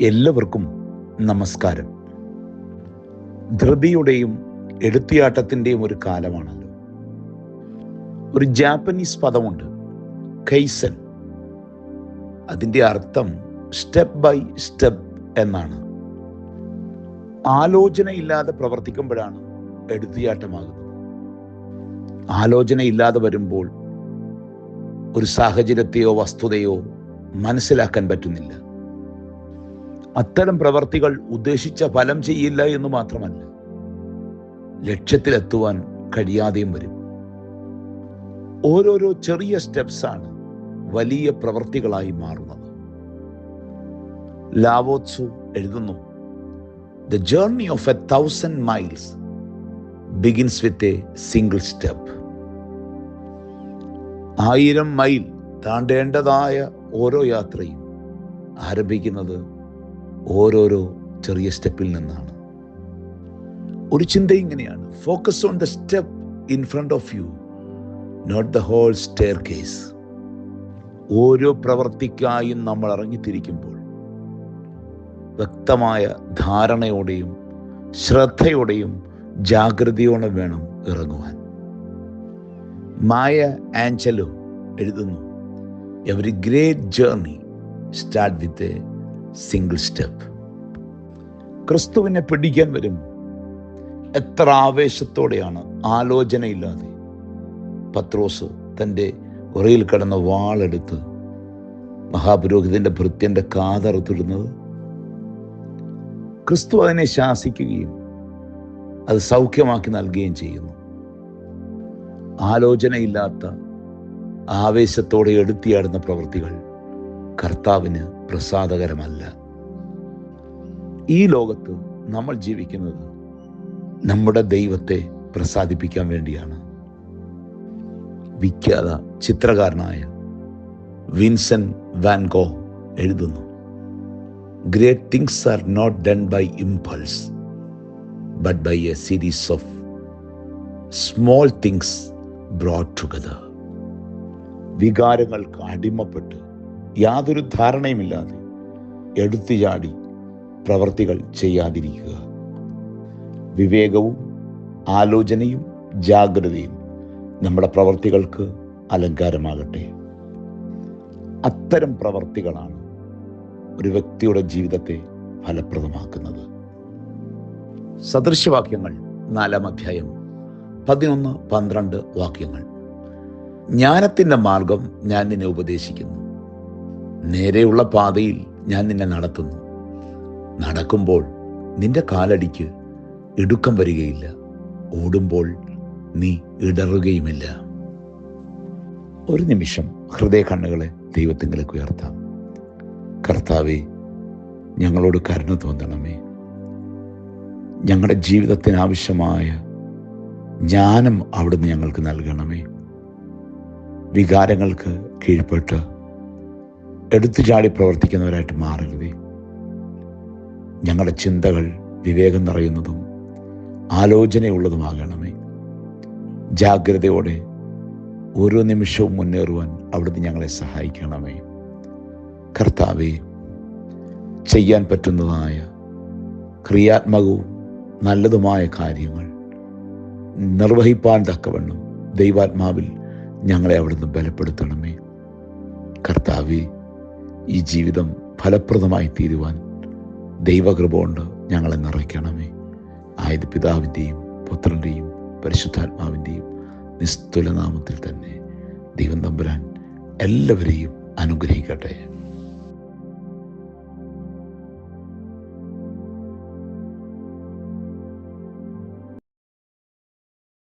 എല്ലാവർക്കും നമസ്കാരം. ധൃതിയുടെയും എടുത്തിയാട്ടത്തിന്റെയും ഒരു കാലമാണല്ലോ. ഒരു ജാപ്പനീസ് പദമുണ്ട് കൈസൻ. അതിന്റെ അർത്ഥം സ്റ്റെപ്പ് ബൈ സ്റ്റെപ്പ് എന്നാണ്. ആലോചനയില്ലാതെ പ്രവർത്തിക്കുമ്പോഴാണ് എടുത്തിയാട്ടമാകുന്നത് ആലോചനയില്ലാതെ വരുമ്പോൾ ഒരു സാഹചര്യത്തെയോ വസ്തുതയോ മനസ്സിലാക്കാൻ പറ്റുന്നില്ല. അത്തരം പ്രവർത്തികൾ ഉദ്ദേശിച്ച ഫലം ചെയ്യില്ല എന്ന് മാത്രമല്ല. ലക്ഷ്യത്തിലെത്തുവാൻ കഴിയാതെയും വരും. ഓരോരോ ചെറിയ സ്റ്റെപ്സാണ് വലിയ പ്രവർത്തികളായി മാറുന്നത്. ലാവോത്സു എഴുതുന്നു the journey of a thousand miles begins with a single step ആയിരം മൈൽ താണ്ടേണ്ടതായ ഓരോ യാത്രയും ആരംഭിക്കുന്നത് ഓരോരോ ചെറിയ സ്റ്റെപ്പിൽ നിന്നാണ്. ഒരു ചിന്ത ഇങ്ങനെയാണ്. Focus on the step in front of you not the whole staircase ഓരോ പ്രവർത്തിക്കായും നമ്മൾ ഇറങ്ങിത്തിരിക്കുമ്പോൾ വ്യക്തമായ ധാരണയോടെയും ശ്രദ്ധയോടെയും ജാഗ്രതയോടെ വേണം ഇറങ്ങുവാൻ. മായ ആഞ്ചലോ എഴുതുന്നു every great journey start with a single step ക്രിസ്തുവിനെ പിടിക്കാൻ വരും എത്ര ആവേശത്തോടെയാണ് ആലോചനയില്ലാതെ. പത്രോസ് തന്റെ ഉറയിൽ കിടന്ന വാളെടുത്ത് മഹാപുരോഹിതന്റെ ഭൃത്യന്റെ കാതറുത്തിടുന്നത്. ക്രിസ്തു അതിനെ ശാസിക്കുകയും അത് സൗഖ്യമാക്കി നൽകുകയും ചെയ്യുന്നു. ആലോചനയില്ലാത്ത ആവേശത്തോടെ എടുത്തിയാടുന്ന പ്രവൃത്തികൾ കർത്താവിന് പ്രസാദകരമല്ല. ഈ ലോകത്ത് നമ്മൾ ജീവിക്കുന്നത് നമ്മുടെ ദൈവത്തെ പ്രസാദിപ്പിക്കാൻ വേണ്ടിയാണ്. വിഖ്യാത ചിത്രകാരനായ വിൻസൻ വാൻഗോ എഴുതുന്നു great things are not done by impulse but by a series of small things brought together വികാരങ്ങൾക്ക് അടിമപ്പെട്ട് യാതൊരു ധാരണയുമില്ലാതെ എടുത്തു ചാടി പ്രവർത്തികൾ ചെയ്യാതിരിക്കുക. വിവേകവും ആലോചനയും ജാഗ്രതയും നമ്മുടെ പ്രവർത്തികൾക്ക് അലങ്കാരമാകട്ടെ. അത്തരം പ്രവർത്തികളാണ് ഒരു വ്യക്തിയുടെ ജീവിതത്തെ ഫലപ്രദമാക്കുന്നത്. സദൃശവാക്യങ്ങൾ നാലാം അധ്യായം പതിനൊന്ന് പന്ത്രണ്ട് വാക്യങ്ങൾ. ജ്ഞാനത്തിന്റെ മാർഗം ഞാൻ നിന്നെ ഉപദേശിക്കുന്നു. നേരെയുള്ള പാതയിൽ ഞാൻ നിന്നെ നടത്തുന്നു. നടക്കുമ്പോൾ നിന്റെ കാലടിക്ക് ഇടുക്കം വരികയില്ല. ഓടുമ്പോൾ നീ ഇടറുകയുമില്ല. ഒരു നിമിഷം ഹൃദയ കണ്ണുകളെ ദൈവത്തിങ്കിലേക്ക് ഉയർത്താം. കർത്താവെ ഞങ്ങളോട് കരുണ തോന്നണമേ. ഞങ്ങളുടെ ജീവിതത്തിന് ആവശ്യമായ ജ്ഞാനം അവിടുന്ന് ഞങ്ങൾക്ക് നൽകണമേ. വികാരങ്ങൾക്ക് കീഴ്പ്പെട്ട് എടുത്തു ചാടി പ്രവർത്തിക്കുന്നവരായിട്ട് മാറരുതേ. ഞങ്ങളുടെ ചിന്തകൾ വിവേകം നിറയുന്നതും ആലോചനയുള്ളതുമാകണമേ. ജാഗ്രതയോടെ ഓരോ നിമിഷവും മുന്നേറുവാൻ അവിടുന്ന് ഞങ്ങളെ സഹായിക്കണമേ. കർത്താവെ ചെയ്യാൻ പറ്റുന്നതായ ക്രിയാത്മകവും നല്ലതുമായ കാര്യങ്ങൾ നിർവഹിപ്പാൻ തക്കവണ്ണം ദൈവാത്മാവിൽ ഞങ്ങളെ അവിടുന്ന് ബലപ്പെടുത്തണമേ. കർത്താവെ ഈ ജീവിതം ഫലപ്രദമായി തീരുവാൻ ദൈവകൃപ കൊണ്ട് ഞങ്ങളെ നിറയ്ക്കണമേ. ആയത് പിതാവിന്റെയും പുത്രന്റെയും പരിശുദ്ധാത്മാവിന്റെയും നിസ്തുലനാമത്തിൽ തന്നെ ദൈവം തമ്പുരാൻ എല്ലാവരെയും അനുഗ്രഹിക്കട്ടെ.